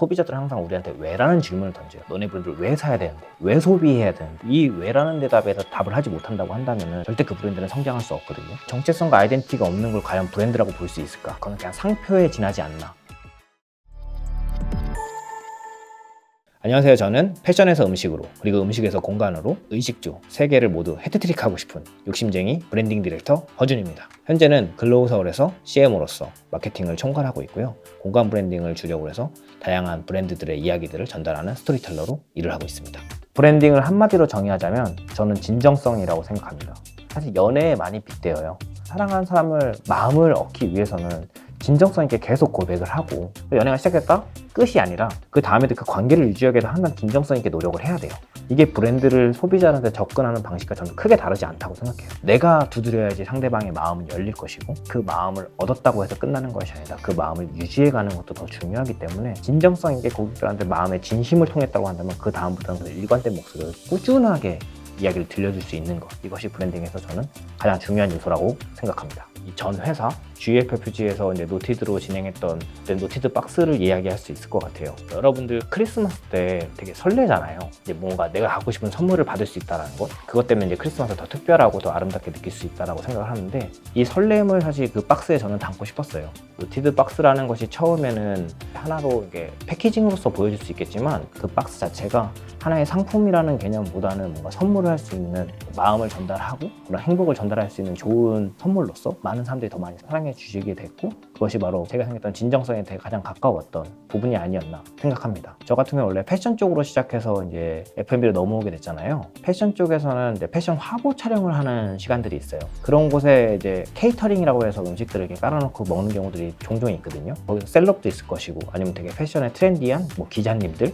소비자들은 항상 우리한테 왜라는 질문을 던져요. 너네 브랜드를 왜 사야 되는데? 왜 소비해야 되는데? 이 왜라는 대답에서 답을 하지 못한다고 한다면 절대 그 브랜드는 성장할 수 없거든요. 정체성과 아이덴티티가 없는 걸 과연 브랜드라고 볼 수 있을까? 그건 그냥 상표에 지나지 않나. 안녕하세요. 저는 패션에서 음식으로 그리고 음식에서 공간으로 의식주 세 개를 모두 헤트트릭하고 싶은 욕심쟁이 브랜딩 디렉터 허준입니다. 현재는 글로우 서울에서 CM으로서 마케팅을 총괄하고 있고요. 공간 브랜딩을 주력으로 해서 다양한 브랜드들의 이야기들을 전달하는 스토리텔러로 일을 하고 있습니다. 브랜딩을 한마디로 정의하자면 저는 진정성이라고 생각합니다. 사실 연애에 많이 빗대어요. 사랑하는 사람을 마음을 얻기 위해서는 진정성 있게 계속 고백을 하고 연애가 시작했다? 끝이 아니라 그 다음에도 그 관계를 유지하기 위해서 항상 진정성 있게 노력을 해야 돼요. 이게 브랜드를 소비자한테 접근하는 방식과 저는 크게 다르지 않다고 생각해요. 내가 두드려야지 상대방의 마음은 열릴 것이고 그 마음을 얻었다고 해서 끝나는 것이 아니라 그 마음을 유지해가는 것도 더 중요하기 때문에 진정성 있게 고객들한테 마음의 진심을 통했다고 한다면 그 다음부터는 그 일관된 목소리를 꾸준하게 이야기를 들려줄 수 있는 것 이것이 브랜딩에서 저는 가장 중요한 요소라고 생각합니다. 이 전 회사 GFFG에서 이제 노티드로 진행했던 노티드 박스를 이야기할 수 있을 것 같아요. 여러분들 크리스마스 때 되게 설레잖아요. 이제 뭔가 내가 갖고 싶은 선물을 받을 수 있다는 것 그것 때문에 이제 크리스마스가 더 특별하고 더 아름답게 느낄 수 있다라고 생각을 하는데 이 설렘을 사실 그 박스에 저는 담고 싶었어요. 노티드 박스라는 것이 처음에는 하나로 이게 패키징으로서 보여줄 수 있겠지만 그 박스 자체가 하나의 상품이라는 개념보다는 뭔가 선물을 할 수 있는 마음을 전달하고 그런 행복을 전달할 수 있는 좋은 선물로서 많은 사람들이 더 많이 사랑해 주시게 됐고 그것이 바로 제가 생각했던 진정성에 되게 가장 가까웠던 부분이 아니었나 생각합니다. 저 같은 경우는 원래 패션 쪽으로 시작해서 이제 F&B로 넘어오게 됐잖아요. 패션 쪽에서는 이제 패션 화보 촬영을 하는 시간들이 있어요. 그런 곳에 이제 케이터링이라고 해서 음식들을 이렇게 깔아놓고 먹는 경우들이 종종 있거든요. 거기서 셀럽도 있을 것이고 아니면 되게 패션에 트렌디한 뭐 기자님들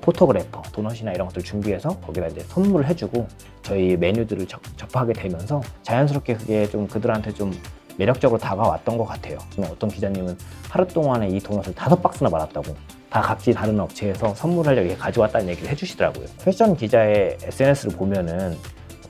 포토그래퍼, 도넛이나 이런 것들 준비해서 거기다 이제 선물을 해주고 저희 메뉴들을 접, 접하게 되면서 자연스럽게 그게 좀 그들한테 좀 매력적으로 다가왔던 것 같아요. 어떤 기자님은 하루 동안에 이 도넛을 다섯 박스나 말았다고 다 각지 다른 업체에서 선물하려고 가져왔다는 얘기를 해주시더라고요. 패션 기자의 SNS를 보면은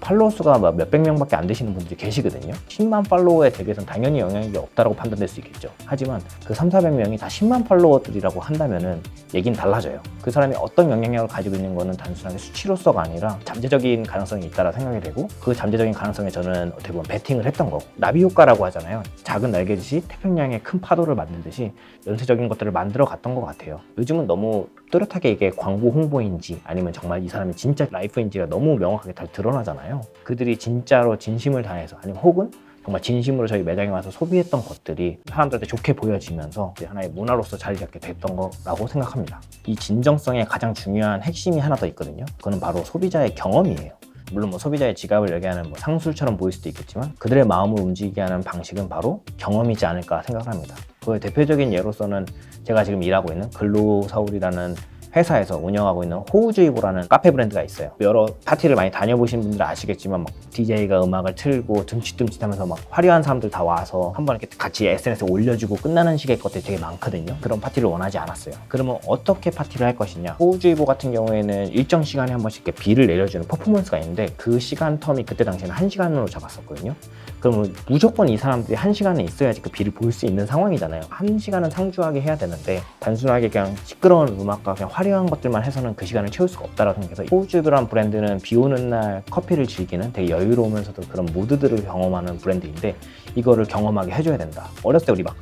팔로워 수가 막 몇백 명밖에 안 되시는 분들이 계시거든요. 10만 팔로워에 대비해서는 당연히 영향이 없다고 판단될 수 있겠죠. 하지만 그 3, 400명이 다 10만 팔로워들이라고 한다면은 얘기는 달라져요. 그 사람이 어떤 영향력을 가지고 있는 거는 단순하게 수치로서가 아니라 잠재적인 가능성이 있다라 생각이 되고 그 잠재적인 가능성에 저는 어떻게 보면 베팅을 했던 거고 나비 효과라고 하잖아요. 작은 날개짓이 태평양의 큰 파도를 만들듯이 연쇄적인 것들을 만들어 갔던 것 같아요. 요즘은 너무 뚜렷하게 이게 광고 홍보인지 아니면 정말 이 사람이 진짜 라이프인지가 너무 명확하게 다 드러나잖아요. 그들이 진짜로 진심을 다해서 아니면 혹은 정말 진심으로 저희 매장에 와서 소비했던 것들이 사람들한테 좋게 보여지면서 하나의 문화로서 자리 잡게 됐던 거라고 생각합니다. 이 진정성의 가장 중요한 핵심이 하나 더 있거든요. 그거는 바로 소비자의 경험이에요. 물론 뭐 소비자의 지갑을 얘기하는 뭐 상술처럼 보일 수도 있겠지만 그들의 마음을 움직이게 하는 방식은 바로 경험이지 않을까 생각합니다. 그의 대표적인 예로서는 제가 지금 일하고 있는 글로우 서울이라는 회사에서 운영하고 있는 호우주의보라는 카페 브랜드가 있어요. 여러 파티를 많이 다녀보신 분들은 아시겠지만 막 DJ가 음악을 틀고 듬칫듬칫하면서 막 화려한 사람들 다 와서 한번 이렇게 같이 SNS에 올려주고 끝나는 식의 것들이 되게 많거든요. 그런 파티를 원하지 않았어요. 그러면 어떻게 파티를 할 것이냐? 호우주의보 같은 경우에는 일정 시간에 한 번씩 이렇게 비를 내려주는 퍼포먼스가 있는데 그 시간 텀이 그때 당시에는 한 시간으로 잡았었거든요. 그러면 무조건 이 사람들이 한 시간에 있어야지 그 비를 볼 수 있는 상황이잖아요. 한 시간은 상주하게 해야 되는데 단순하게 그냥 시끄러운 음악과 그냥 화려한 것들만 해서는 그 시간을 채울 수가 없다라고 생각해서 호우주브란 브랜드는 비 오는 날 커피를 즐기는 되게 여유로우면서도 그런 무드들을 경험하는 브랜드인데 이거를 경험하게 해줘야 된다. 어렸을 때 우리 막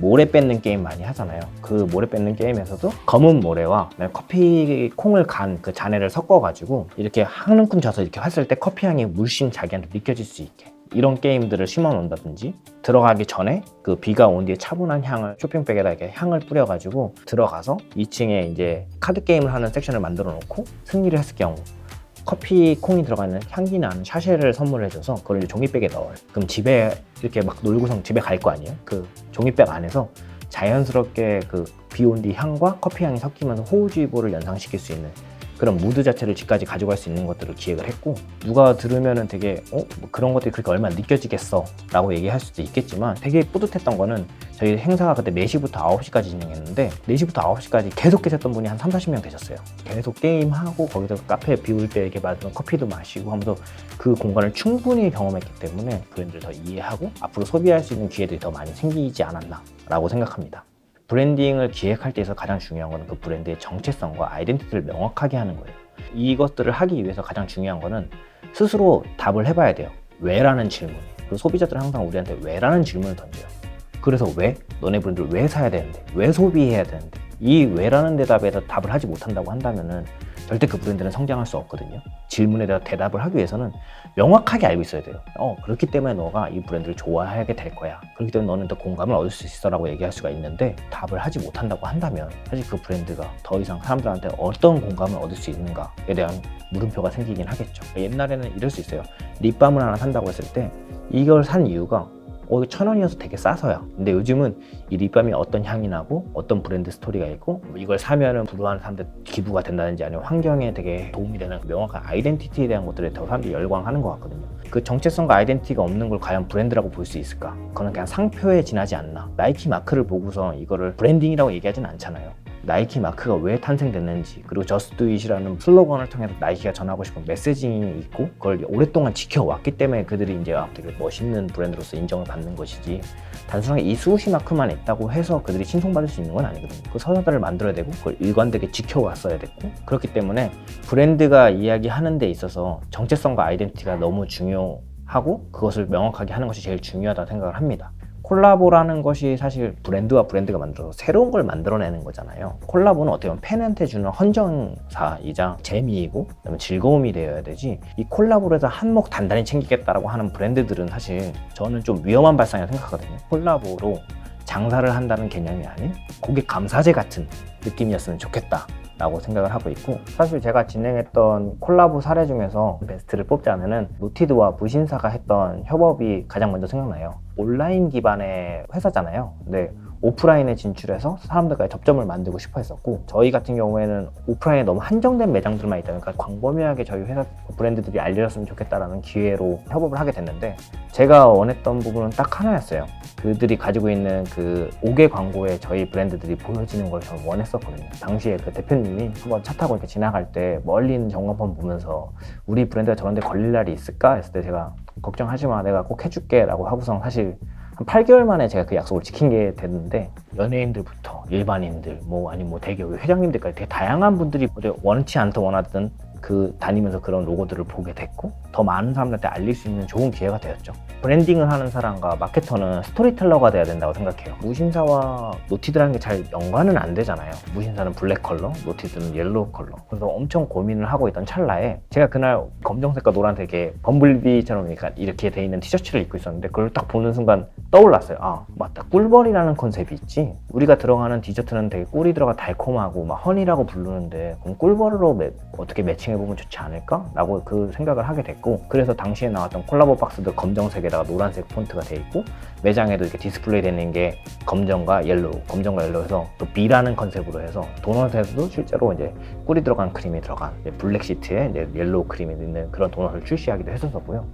모래 뺏는 게임 많이 하잖아요. 그 모래 뺏는 게임에서도 검은 모래와 커피 콩을 간 그 잔해를 섞어가지고 이렇게 한 움큼 져서 이렇게 했을 때 커피 향이 물씬 자기한테 느껴질 수 있게 이런 게임들을 심어 놓는다든지 들어가기 전에 그 비가 온 뒤에 차분한 향을 쇼핑백에다 이렇게 향을 뿌려가지고 들어가서 2층에 이제 카드 게임을 하는 섹션을 만들어 놓고 승리를 했을 경우 커피 콩이 들어가는 향기 나는 샤쉐를 선물해줘서 그걸 이제 종이백에 넣어요. 그럼 집에 이렇게 막 놀고서 집에 갈 거 아니에요? 그 종이백 안에서 자연스럽게 그 비온 뒤 향과 커피 향이 섞이면서 호우주의보를 연상시킬 수 있는 그런 무드 자체를 집까지 가져갈 수 있는 것들을 기획을 했고 누가 들으면은 되게 어? 뭐 그런 것들이 그렇게 얼마 나 느껴지겠어? 라고 얘기할 수도 있겠지만 되게 뿌듯했던 거는 저희 행사가 그때 4시부터 9시까지 진행했는데 4시부터 9시까지 계속 계셨던 분이 한 3, 40명 되셨어요. 계속 게임하고 거기서 카페 비울 때 이렇게 마시는 커피도 마시고 하면서 그 공간을 충분히 경험했기 때문에 브랜드를 더 이해하고 앞으로 소비할 수 있는 기회들이 더 많이 생기지 않았나 라고 생각합니다 브랜딩을 기획할 때 있어 가장 중요한 거는 그 브랜드의 정체성과 아이덴티티를 명확하게 하는 거예요. 이것들을 하기 위해서 가장 중요한 거는 스스로 답을 해봐야 돼요. 왜라는 질문. 그리고 소비자들은 항상 우리한테 왜라는 질문을 던져요. 그래서 왜? 너네 브랜드를 왜 사야 되는데? 왜 소비해야 되는데? 이 왜라는 대답에서 답을 하지 못한다고 한다면은 절대 그 브랜드는 성장할 수 없거든요. 질문에 대한 대답을 하기 위해서는 명확하게 알고 있어야 돼요. 어, 그렇기 때문에 너가 이 브랜드를 좋아하게 될 거야. 그렇기 때문에 너는 더 공감을 얻을 수 있어라고 얘기할 수가 있는데 답을 하지 못한다고 한다면 사실 그 브랜드가 더 이상 사람들한테 어떤 공감을 얻을 수 있는가에 대한 물음표가 생기긴 하겠죠. 옛날에는 이럴 수 있어요. 립밤을 하나 산다고 했을 때 이걸 산 이유가 어, 천 원이어서 되게 싸서야. 근데 요즘은 이 립밤이 어떤 향이 나고 어떤 브랜드 스토리가 있고 뭐 이걸 사면은 불우한 사람들 기부가 된다든지 아니면 환경에 되게 도움이 되는 명확한 아이덴티티에 대한 것들에 더 사람들이 열광하는 것 같거든요. 그 정체성과 아이덴티티가 없는 걸 과연 브랜드라고 볼 수 있을까? 그거는 그냥 상표에 지나지 않나. 나이키 마크를 보고서 이거를 브랜딩이라고 얘기하진 않잖아요. 나이키 마크가 왜 탄생됐는지 그리고 저스트 잇이라는 슬로건을 통해서 나이키가 전하고 싶은 메시징이 있고 그걸 오랫동안 지켜왔기 때문에 그들이 이제 아, 되게 멋있는 브랜드로서 인정을 받는 것이지 단순하게 이 수시 마크만 있다고 해서 그들이 칭송받을 수 있는 건 아니거든요. 그 서사들을 만들어야 되고 그걸 일관되게 지켜왔어야 됐고 그렇기 때문에 브랜드가 이야기하는 데 있어서 정체성과 아이덴티티가 너무 중요 하고 그것을 명확하게 하는 것이 제일 중요하다 생각을 합니다. 콜라보라는 것이 사실 브랜드와 브랜드가 만들어서 새로운 걸 만들어내는 거잖아요. 콜라보는 어떻게 보면 팬한테 주는 헌정사이자 재미이고 그다음에 즐거움이 되어야 되지 이 콜라보를 해서 한몫 단단히 챙기겠다라고 하는 브랜드들은 사실 저는 좀 위험한 발상이라고 생각하거든요. 콜라보로 장사를 한다는 개념이 아닌 고객 감사제 같은 느낌이었으면 좋겠다. 라고 생각을 하고 있고 사실 제가 진행했던 콜라보 사례 중에서 베스트를 뽑자면은 노티드와 무신사가 했던 협업이 가장 먼저 생각나요. 온라인 기반의 회사잖아요. 근데 오프라인에 진출해서 사람들과의 접점을 만들고 싶어 했었고 저희 같은 경우에는 오프라인에 너무 한정된 매장들만 있다 보니까 광범위하게 저희 회사 브랜드들이 알려졌으면 좋겠다라는 기회로 협업을 하게 됐는데 제가 원했던 부분은 딱 하나였어요. 그들이 가지고 있는 그 5개 광고에 저희 브랜드들이 보여지는 걸 저는 원했었거든요. 당시에 그 대표님이 한번 차 타고 이렇게 지나갈 때 멀리 있는 전광판 보면서 우리 브랜드가 저런데 걸릴 날이 있을까? 했을 때 제가 걱정하지 마. 내가 꼭 해줄게. 라고 하고서 사실 한 8개월 만에 제가 그 약속을 지킨 게 됐는데 연예인들부터 일반인들 뭐 아니면 뭐 대기업 회장님들까지 되게 다양한 분들이 원치 않던 원하던 그 다니면서 그런 로고들을 보게 됐고 더 많은 사람들한테 알릴 수 있는 좋은 기회가 되었죠. 브랜딩을 하는 사람과 마케터는 스토리텔러가 돼야 된다고 생각해요. 무신사와 노티드라는 게 잘 연관은 안 되잖아요. 무신사는 블랙 컬러, 노티드는 옐로우 컬러. 그래서 엄청 고민을 하고 있던 찰나에 제가 그날 검정색과 노란색의 범블비처럼 이렇게 돼 있는 티셔츠를 입고 있었는데 그걸 딱 보는 순간 떠올랐어요. 아 맞다 꿀벌이라는 컨셉이 있지. 우리가 들어가는 디저트는 되게 꿀이 들어가 달콤하고 막 허니라고 부르는데 그럼 꿀벌로 매, 어떻게 매칭 해 보면 좋지 않을까? 라고 그 생각을 하게 됐고 그래서 당시에 나왔던 콜라보 박스도 검정색에다가 노란색 폰트가 돼 있고 매장에도 이렇게 디스플레이 되는 게 검정과 옐로우, 검정과 옐로우에서 또 B라는 컨셉으로 해서 도넛에서도 실제로 이제 꿀이 들어간 크림이 들어간 블랙 시트에 이제 옐로우 크림이 있는 그런 도넛을 출시하기도 했었고요.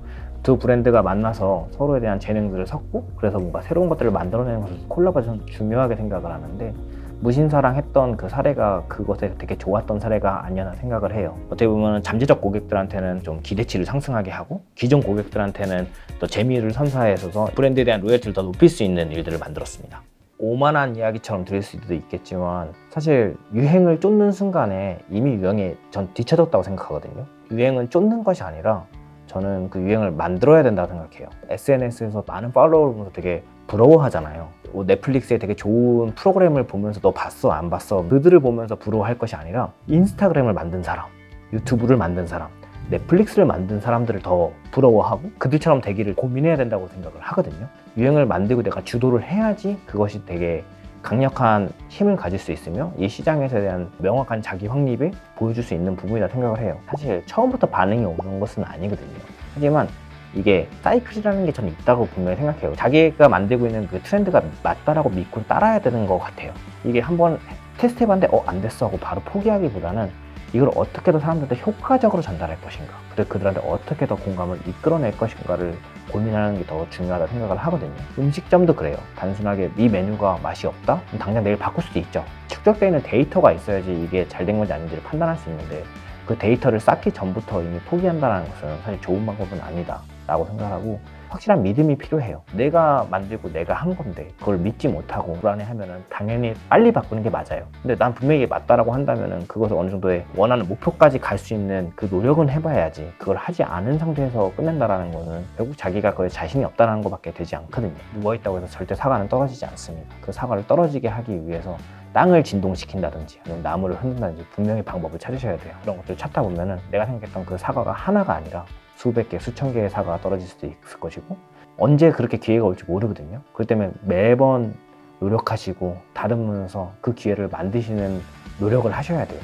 두 브랜드가 만나서 서로에 대한 재능들을 섞고 그래서 뭔가 새로운 것들을 만들어내는 것을 콜라보가 좀 중요하게 생각을 하는데 무신사랑 했던 그 사례가 그것에 되게 좋았던 사례가 아니었나 생각을 해요. 어떻게 보면 잠재적 고객들한테는 좀 기대치를 상승하게 하고 기존 고객들한테는 또 재미를 선사해서 브랜드에 대한 로열티를 더 높일 수 있는 일들을 만들었습니다. 오만한 이야기처럼 들릴 수도 있겠지만 사실 유행을 쫓는 순간에 이미 유행에 전 뒤쳐졌다고 생각하거든요. 유행은 쫓는 것이 아니라 저는 그 유행을 만들어야 된다고 생각해요. SNS에서 많은 팔로워를 보면서 되게 부러워하잖아요. 뭐 넷플릭스에 되게 좋은 프로그램을 보면서 너 봤어 안 봤어 그들을 보면서 부러워할 것이 아니라 인스타그램을 만든 사람, 유튜브를 만든 사람, 넷플릭스를 만든 사람들을 더 부러워하고 그들처럼 되기를 고민해야 된다고 생각을 하거든요. 유행을 만들고 내가 주도를 해야지 그것이 되게 강력한 힘을 가질 수 있으며 이 시장에서 대한 명확한 자기 확립을 보여줄 수 있는 부분이라 생각을 해요. 사실 처음부터 반응이 오는 것은 아니거든요. 하지만 이게 사이클이라는 게 저는 있다고 분명히 생각해요. 자기가 만들고 있는 그 트렌드가 맞다라고 믿고 따라야 되는 것 같아요. 이게 한번 테스트 해봤는데 어, 안 됐어 하고 바로 포기하기보다는 이걸 어떻게 더 사람들한테 효과적으로 전달할 것인가 그리고 그들한테 어떻게 더 공감을 이끌어낼 것인가를 고민하는 게 더 중요하다 생각을 하거든요 음식점도 그래요 단순하게 네 메뉴가 맛이 없다? 당장 내일 바꿀 수도 있죠 축적되어 있는 데이터가 있어야지 이게 잘 된 건지 아닌지를 판단할 수 있는데 그 데이터를 쌓기 전부터 이미 포기한다는 것은 사실 좋은 방법은 아니다 라고 생각하고 확실한 믿음이 필요해요. 내가 만들고 내가 한 건데 그걸 믿지 못하고 불안해하면은 당연히 빨리 바꾸는 게 맞아요. 근데 난 분명히 맞다라고 한다면은 그것을 어느 정도의 원하는 목표까지 갈 수 있는 그 노력은 해봐야지. 그걸 하지 않은 상태에서 끝낸다라는 거는 결국 자기가 그에 자신이 없다라는 것밖에 되지 않거든요. 누워 있다고 해서 절대 사과는 떨어지지 않습니다. 그 사과를 떨어지게 하기 위해서 땅을 진동시킨다든지 아니면 나무를 흔든다든지 분명히 방법을 찾으셔야 돼요. 그런 것들을 찾다 보면은 내가 생각했던 그 사과가 하나가 아니라 수백 개, 수천 개의 사과가 떨어질 수도 있을 것이고 언제 그렇게 기회가 올지 모르거든요. 그렇기 때문에 매번 노력하시고 다듬으면서 그 기회를 만드시는 노력을 하셔야 돼요.